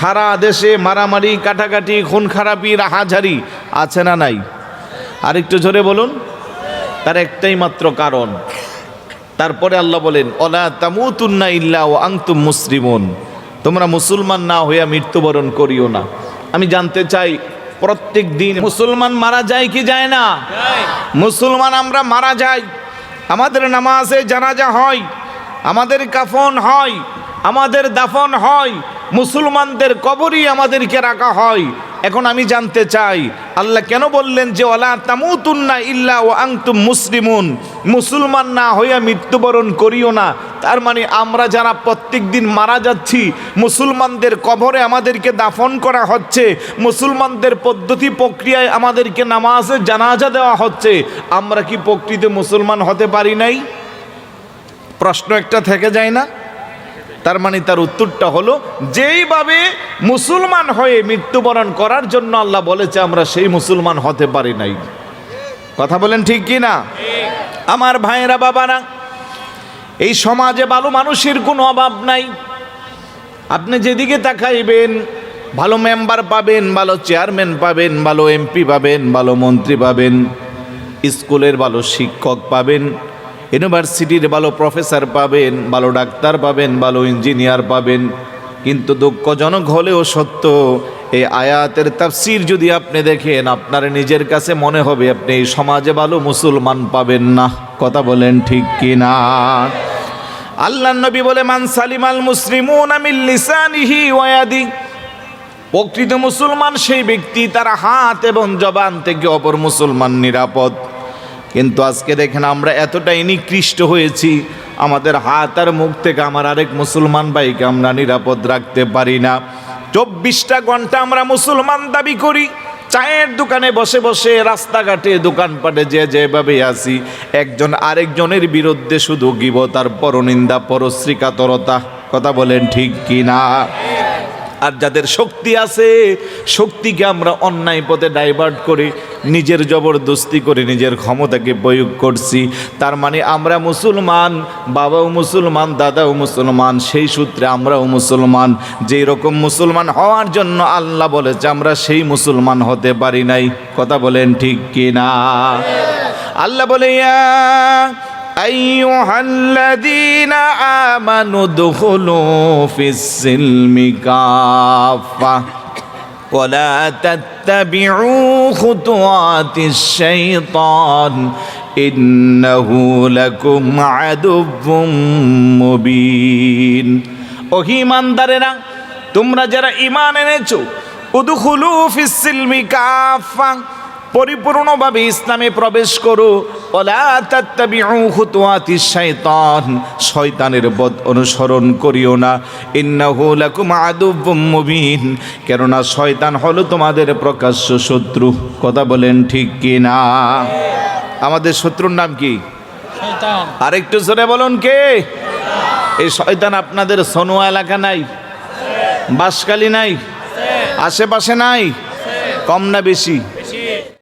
সারা দেশে মারামারি কাটাকাটি খুন খারাপি রাহাঝারি আছে না নাই? আরেকটু জোরে বলুন। তার একটাই মাত্র কারণ। তারপরে আল্লাহ বলেন অলা তামুতুন্না ইল্লা ও আংতুম মুসলিমুন। তোমরা মুসলমান না হইয়া মৃত্যুবরণ করিও না। আমি জানতে চাই প্রত্যেক দিন মুসলমান মারা যায় কি যায় না? মুসলমান আমরা মারা যাই আমাদের নামাজে জানাজা হয় আমাদের কাফন হয় আমাদের দাফন হয় মুসলমানদের কবরই আমাদেরকে রাখা হয়। এখন আমি জানতে চাই, আল্লাহ কেন বললেন যে ওলা তামুতুন্না ইল্লা ও আংতুম মুসলিমুন? মুসলমান না হইয়া মৃত্যুবরণ করিও না। তার মানে আমরা যারা প্রত্যেক দিন মারা যাচ্ছি, মুসলমানদের কবরে আমাদেরকে দাফন করা হচ্ছে, মুসলমানদের পদ্ধতি প্রক্রিয়ায় আমাদেরকে নামাজে জানাজা দেওয়া হচ্ছে, আমরা কি প্রকৃত মুসলমান হতে পারি নাই? প্রশ্ন একটা থেকে যায় না। তার মানে তার উত্তরটা হলো, যেইভাবে মুসলমান হয়ে মৃত্যুবরণ করার জন্য আল্লাহ বলেছে, আমরা সেই মুসলমান হতে পারি নাই। কথা বলেন ঠিক কি না? আমার ভাইয়েরা, বাবারা, এই সমাজে ভালো মানুষের কোনো অভাব নাই। আপনি যেদিকে তাকাইবেন, ভালো মেম্বার পাবেন, ভালো চেয়ারম্যান পাবেন, ভালো এমপি পাবেন, ভালো মন্ত্রী পাবেন, স্কুলের ভালো শিক্ষক পাবেন ইউনিভার্সিটির ভালো প্রফেসর পাবেন, ভালো ডাক্তার পাবেন, ভালো ইঞ্জিনিয়ার পাবেন। কিন্তু দুঃখজনক হলেও সত্য, এই আয়াতের তাফসির যদি আপনি দেখেন, আপনার নিজের কাছে মনে হবে, আপনি এই সমাজে ভালো মুসলমান পাবেন না। কথা বলেন ঠিক কি না আল্লাহ নবী বলে, মান সালিমাল মুসলিমুন আমিল লিসানিহি ওয়াদি প্রকৃত মুসলমান সেই ব্যক্তি, তার হাত এবং জবান থেকে অপর মুসলমান নিরাপদ। কিন্তু আজকে দেখেন আমরা এতটাই নিকৃষ্ট হয়েছি, আমাদের হাত আর মুখ থেকে আমার আরেক মুসলমান ভাইকে আমরা নিরাপদ রাখতে পারি না। চব্বিশটা ঘণ্টা আমরা মুসলমান দাবি করি, চায়ের দোকানে বসে বসে, রাস্তাঘাটে, দোকানপাটে যে যেভাবে আসি একজন আরেকজনের বিরুদ্ধে শুধু গিব তার পরনিন্দা, পরশ্রীকাতরতা, কথা বলেন ঠিক কি না আর যাদের শক্তি আছে, শক্তিকে আমরা অন্যায় পথে ডাইভার্ট করে নিজের জবরদস্তি করে নিজের ক্ষমতাকে প্রয়োগ করছি। তার মানে আমরা মুসলমান, বাবাও মুসলমান, দাদাও মুসলমান, সেই সূত্রে আমরাও মুসলমান। যেই রকম মুসলমান হওয়ার জন্য আল্লাহ বলেছে, আমরা সেই মুসলমান হতে পারি নাই। কথা বলেন ঠিক কি না আল্লাহ বলে أيها الذين آمنوا ادخلوا في السلم كافة ولا تتبعوا خطوات الشيطان إنه لكم عدو مبين ওহিমানদারেরা তোমরা যারা ইমান এনেছো উদুখুলু ফিসিলমি কাফা পরিপূর্ণভাবে ইসলামে প্রবেশ করো শয়তানের বদ অনুসরণ করিও না। মুবিন। কেননা শয়তান হলো তোমাদের প্রকাশ্য শত্রু। কথা বলেন ঠিক কি না আমাদের শত্রুর নাম কি? শয়তান। আরেকটু জোরে বলুন কে? এই শয়তান আপনাদের সনুয়া এলাকা নাই? বাসকালী নাই? আশেপাশে নাই? কম না বেশি?